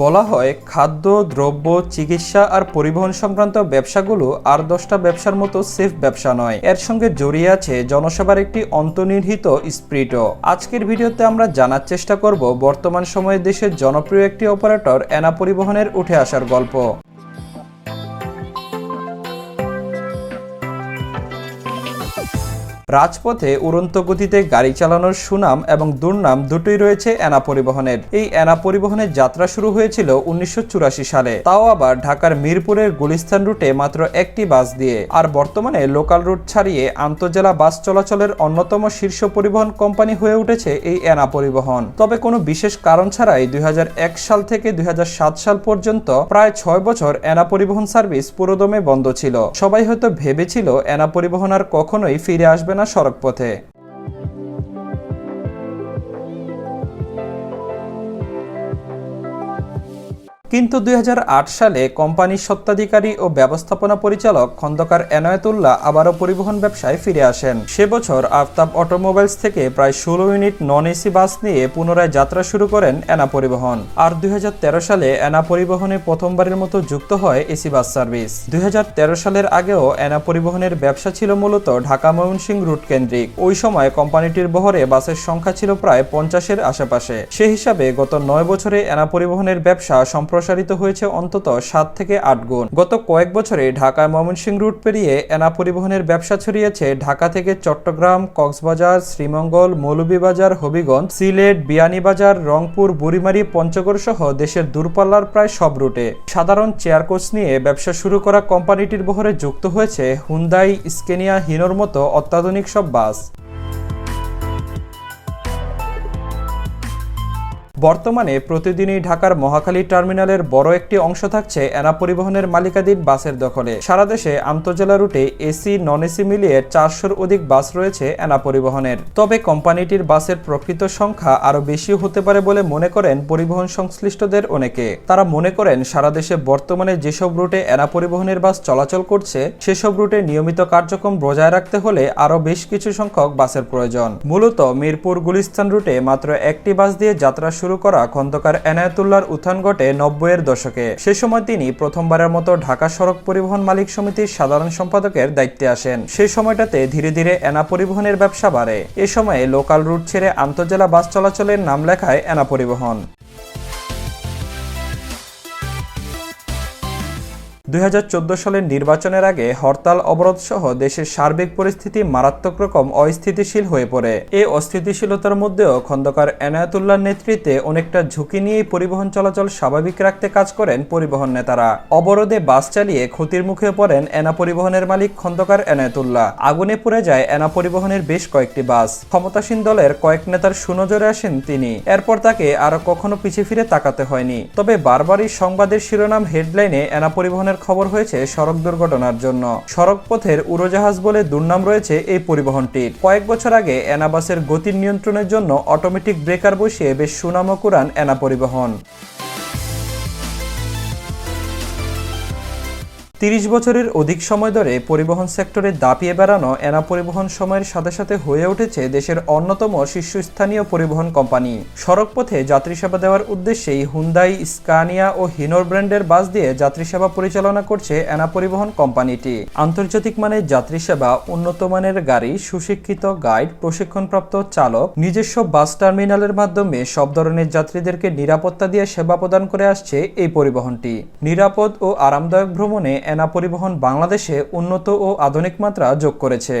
বলা হয়, খাদ্য, দ্রব্য, চিকিৎসা আর পরিবহন সংক্রান্ত ব্যবসাগুলো আর দশটা ব্যবসার মতো সেফ ব্যবসা নয়। এর সঙ্গে জড়িয়ে আছে জনসেবার একটি অন্তর্নিহিত স্প্রিটও। আজকের ভিডিওতে আমরা জানার চেষ্টা করব, বর্তমান সময়ে দেশের জনপ্রিয় একটি অপারেটর এনা পরিবহনের উঠে আসার গল্প। রাজপথে উড়ন্ত গতিতে গাড়ি চালানোর সুনাম এবং দুর্নাম দুটোই রয়েছে এনা পরিবহনের। এই এনা পরিবহনের যাত্রা শুরু হয়েছিল উনিশশো চুরাশি সালে। তাও আবার ঢাকার মিরপুরের গুলিস্তান রুটে মাত্র একটি বাস দিয়ে। আর বর্তমানে লোকাল রুট ছাড়িয়ে আন্তজেলা বাস চলাচলের অন্যতম শীর্ষ পরিবহন কোম্পানি হয়ে উঠেছে এই এনা পরিবহন। তবে কোনো বিশেষ কারণ ছাড়াই দুই হাজার এক সাল থেকে দুই হাজার সাত সাল পর্যন্ত প্রায় ছয় বছর এনা পরিবহন সার্ভিস পুরোদমে বন্ধ ছিল। সবাই হয়তো ভেবেছিল এনা পরিবহন আর কখনোই ফিরে আসবে না সড়ক পথে কিন্তু দুই হাজার আট সালে কোম্পানির সত্ত্বাধিকারী ও ব্যবস্থাপনা পরিচালক খন্দকার এনায়েতুল্লাহ আবারও পরিবহন ব্যবসায় ফিরে আসেন। সে বছর আফতাব অটোমোবাইলস থেকে প্রায় ষোলো ইউনিট নন এসি বাস নিয়ে পুনরায় যাত্রা শুরু করেন এনা পরিবহন। আর দুই হাজার তেরো সালে এনা পরিবহনে প্রথমবারের মতো যুক্ত হয় এসি বাস সার্ভিস। দুই হাজার তেরো সালের আগেও এনা পরিবহনের ব্যবসা ছিল মূলত ঢাকা ময়মনসিংহ রুট কেন্দ্রিক। ওই সময় কোম্পানিটির বহরে বাসের সংখ্যা ছিল প্রায় পঞ্চাশের আশেপাশে। সে হিসাবে গত নয় বছরে এনা পরিবহনের ব্যবসা সম্প্রসারিত হয়েছে অন্তত সাত থেকে আট গুণ। গত কয়েক বছরে ঢাকায় ময়মনসিংহ রুট পেরিয়ে এনা পরিবহনের ব্যবসা ছড়িয়েছে ঢাকা থেকে চট্টগ্রাম, কক্সবাজার, শ্রীমঙ্গল, মৌলভীবাজার, হবিগঞ্জ, সিলেট, বিয়ানীবাজার, রংপুর, বুড়িমারি, পঞ্চগড় সহ দেশের দূরপাল্লার প্রায় সব রুটে। সাধারণ চেয়ার কোচ নিয়ে ব্যবসা শুরু করা কোম্পানিটির বহরে যুক্ত হয়েছে হুন্দাই, স্কেনিয়া, হিনোর মতো অত্যাধুনিক সব বাস। বর্তমানে প্রতিদিনই ঢাকার মহাখালী টার্মিনালের বড় একটি অংশ থাকছে এনা পরিবহনের মালিকাধীন বাসের দখলে। সারা দেশে আন্তজেলা রুটে এসি নন এসি মিলিয়ে চারশোর অধিক বাস রয়েছে এনা পরিবহনের। তবে কোম্পানিটির বাসের প্রকৃত সংখ্যা আরও বেশি হতে পারে বলে মনে করেন পরিবহন সংশ্লিষ্টদের অনেকে। তারা মনে করেন সারা দেশে বর্তমানে যেসব রুটে এনা পরিবহনের বাস চলাচল করছে, সেসব রুটে নিয়মিত কার্যক্রম বজায় রাখতে হলে আরও বেশ কিছু সংখ্যক বাসের প্রয়োজন। মূলত মিরপুর গুলিস্তান রুটে মাত্র একটি বাস দিয়ে যাত্রা শুরু করা খন্দকার এনায়েতুল্লাহর উত্থান ঘটে নব্বইয়ের দশকে। সে সময় তিনি প্রথমবারের মতো ঢাকা সড়ক পরিবহন মালিক সমিতির সাধারণ সম্পাদকের দায়িত্বে আসেন। সেই সময়টাতে ধীরে ধীরে এনা পরিবহনের ব্যবসা বাড়ে। এ সময়ে লোকাল রুট ছেড়ে আন্তজেলা বাস চলাচলের নাম লেখায় এনা পরিবহন। দুই হাজার চোদ্দ সালের নির্বাচনের আগে হরতাল অবরোধ সহ দেশের সার্বিক পরিস্থিতি মারাত্মক রকম অস্থিতিশীল হয়ে পড়ে। এই অস্থিতিশীলতার মধ্যেও খন্দকার এনায়াতুল্লাহর নেতৃত্বে অনেকটা ঝুঁকি নিয়েই পরিবহন চলাচল স্বাভাবিক রাখতে কাজ করেন পরিবহন নেতারা। অবরোধে বাস চালিয়ে ক্ষতির মুখে পড়েন এনা পরিবহনের মালিক খন্দকার এনায়াতুল্লাহ। আগুনে পুড়ে যায় এনা পরিবহনের বেশ কয়েকটি বাস। ক্ষমতাসীন দলের কয়েক নেতার সুনজরে আসেন তিনি। এরপর তাকে আর কখনো পিছিয়ে ফিরে তাকাতে হয়নি। তবে বারবারই সংবাদের শিরোনাম হেডলাইনে এনা পরিবহনের খবর হয়েছে সড়ক দুর্ঘটনার জন্য। সড়ক পথের উড়োজাহাজ বলে দুর্নাম রয়েছে এই পরিবহনটির। কয়েক বছর আগে এনাবাসের গতির নিয়ন্ত্রণের জন্য অটোমেটিক ব্রেকার বসিয়ে বেশ সুনামও কুরান এনা পরিবহন। তিরিশ বছরের অধিক সময় ধরে পরিবহন সেক্টরে দাপিয়ে বেড়ানো এনা পরিবহন সময়ের সাথে সাথে হয়ে উঠেছে দেশের অন্যতম শীর্ষস্থানীয় পরিবহন কোম্পানি। সড়ক পথে যাত্রী সেবা দেওয়ার উদ্দেশ্যেই হুন্দাই স্কানিয়া ও হিনোর ব্র্যান্ডের বাস দিয়ে যাত্রী সেবা পরিচালনা করছে এনা পরিবহন কোম্পানিটি। আন্তর্জাতিক মানের যাত্রী সেবা, উন্নত মানের গাড়ি, সুশিক্ষিত গাইড, প্রশিক্ষণপ্রাপ্ত চালক, নিজস্ব বাস টার্মিনালের মাধ্যমে সব ধরনের যাত্রীদেরকে নিরাপত্তা দিয়ে সেবা প্রদান করে আসছে এই পরিবহনটি। নিরাপদ ও আরামদায়ক ভ্রমণে এনা পরিবহন বাংলাদেশে উন্নত ও আধুনিক মাত্রা যোগ করেছে।